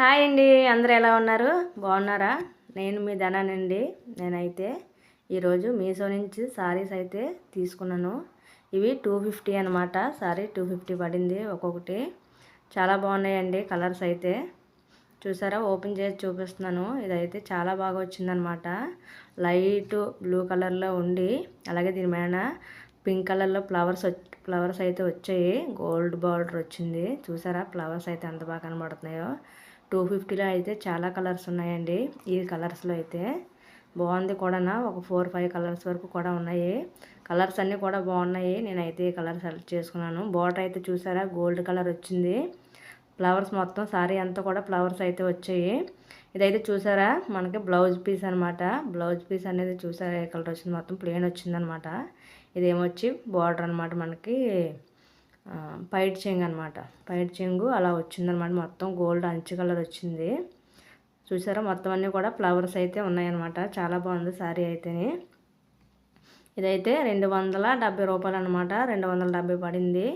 Hi అండి అందరు ఎలా ఉన్నారు? బాగున్నారా? నేను మీ ధనానండి. నేనైతే ఈరోజు మీషో నుంచి సారీస్ అయితే తీసుకున్నాను. ఇవి టూ ఫిఫ్టీ అనమాట సారీ టూ ఫిఫ్టీ పడింది ఒక్కొక్కటి. చాలా బాగున్నాయండి కలర్స్ అయితే. చూసారా? ఓపెన్ చేసి చూపిస్తున్నాను. ఇదైతే చాలా బాగా వచ్చిందనమాట లైట్ బ్లూ కలర్లో ఉండి అలాగే దీని మీద పింక్ కలర్లో ఫ్లవర్స్ ఫ్లవర్స్ అయితే వచ్చాయి. గోల్డ్ బార్డర్ వచ్చింది. చూసారా? ఫ్లవర్స్ అయితే ఎంత బాగా కనబడుతున్నాయో. టూ ఫిఫ్టీలో అయితే చాలా కలర్స్ ఉన్నాయండి. ఈ కలర్స్లో అయితే బాగుంది కూడా ఒక ఫోర్ ఫైవ్ కలర్స్ వరకు కూడా ఉన్నాయి. కలర్స్ అన్నీ కూడా బాగున్నాయి. నేనైతే ఈ కలర్ సెలెక్ట్ చేసుకున్నాను. బోర్డర్ అయితే చూసారా? గోల్డ్ కలర్ వచ్చింది. ఫ్లవర్స్ మొత్తం సారీ అంతా కూడా ఫ్లవర్స్ అయితే వచ్చాయి. ఇదైతే చూసారా? మనకి బ్లౌజ్ పీస్ అనమాట బ్లౌజ్ పీస్ అనేది చూసారా? ఏ కలర్ వచ్చింది. మొత్తం ప్లెయిన్ వచ్చిందనమాట ఇదేమొచ్చి బార్డర్ అనమాట మనకి. పైట్ చెంగు అనమాట పైట్ చెంగు అలా వచ్చిందనమాట మొత్తం గోల్డ్ అంచు కలర్ వచ్చింది. చూసారా? మొత్తం అన్నీ కూడా ఫ్లవర్స్ అయితే ఉన్నాయన్నమాట. చాలా బాగుంది శారీ అయితే ఇదైతే రెండు వందల డెబ్బై రూపాయలు అనమాట రెండు వందల డెబ్బై పడింది.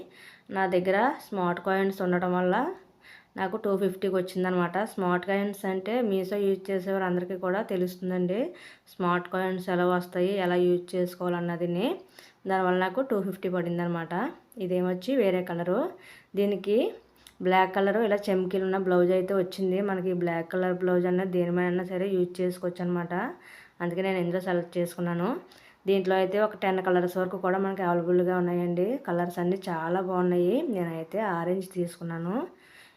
నా దగ్గర స్మార్ట్ కాయిన్స్ ఉండటం వల్ల నాకు టూ ఫిఫ్టీకి వచ్చిందనమాట. స్మార్ట్ కాయిన్స్ అంటే మీషో యూజ్ చేసేవారు అందరికీ కూడా తెలుస్తుందండి. స్మార్ట్ కాయిన్స్ ఎలా వస్తాయి ఎలా యూజ్ చేసుకోవాలన్నదిని. దానివల్ల నాకు టూ ఫిఫ్టీ పడింది అనమాట ఇదేమొచ్చి వేరే కలరు. దీనికి బ్లాక్ కలరు ఇలా చెమ్కీలు ఉన్న బ్లౌజ్ అయితే వచ్చింది. మనకి బ్లాక్ కలర్ బ్లౌజ్ అన్నది దేనిమైనా సరే యూజ్ చేసుకోవచ్చు అనమాట అందుకే నేను ఇందులో సెలెక్ట్ చేసుకున్నాను. దీంట్లో అయితే ఒక టెన్ కలర్స్ వరకు కూడా మనకి అవైలబుల్గా ఉన్నాయండి. కలర్స్ అన్నీ చాలా బాగున్నాయి. నేనైతే ఆరెంజ్ తీసుకున్నాను.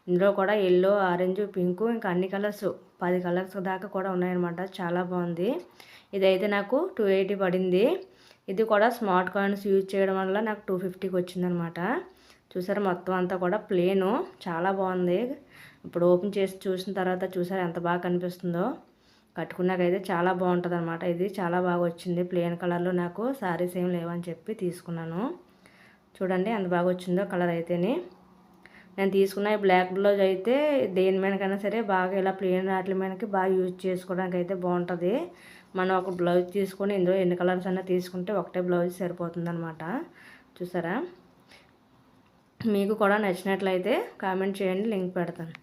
ఇందులో కూడా ఎల్లో ఆరెంజ్ పింక్ ఇంకా అన్ని కలర్స్ పది కలర్స్ దాకా కూడా ఉన్నాయన్నమాట. చాలా బాగుంది. ఇదైతే నాకు టూ ఎయిటీ పడింది. ఇది కూడా స్మార్ట్ కాయిన్స్ యూజ్ చేయడం వల్ల నాకు టూ ఫిఫ్టీకి వచ్చిందనమాట చూసారు మొత్తం అంతా కూడా ప్లేను చాలా బాగుంది. ఇప్పుడు ఓపెన్ చేసి చూసిన తర్వాత చూసారు ఎంత బాగా కనిపిస్తుందో. కట్టుకున్నాకైతే చాలా బాగుంటుంది అనమాట ఇది చాలా బాగా వచ్చింది. ప్లేన్ కలర్లో నాకు శారీస్ ఏం లేవని చెప్పి తీసుకున్నాను. చూడండి ఎంత బాగా వచ్చిందో కలర్ అయితేనే. నేను తీసుకున్న ఈ బ్లాక్ బ్లౌజ్ అయితే దేని మీదకైనా సరే బాగా ఇలా ప్లేన్ వాటి మీదకి బాగా యూజ్ చేసుకోవడానికి అయితే బాగుంటుంది. మనం ఒక బ్లౌజ్ తీసుకొని ఇందులో ఎన్ని కలర్స్ అయినా తీసుకుంటే ఒకటే బ్లౌజ్ సరిపోతుంది అనమాట చూసారా? మీకు కూడా నచ్చినట్లయితే కామెంట్ చేయండి లింక్ పెడతాను.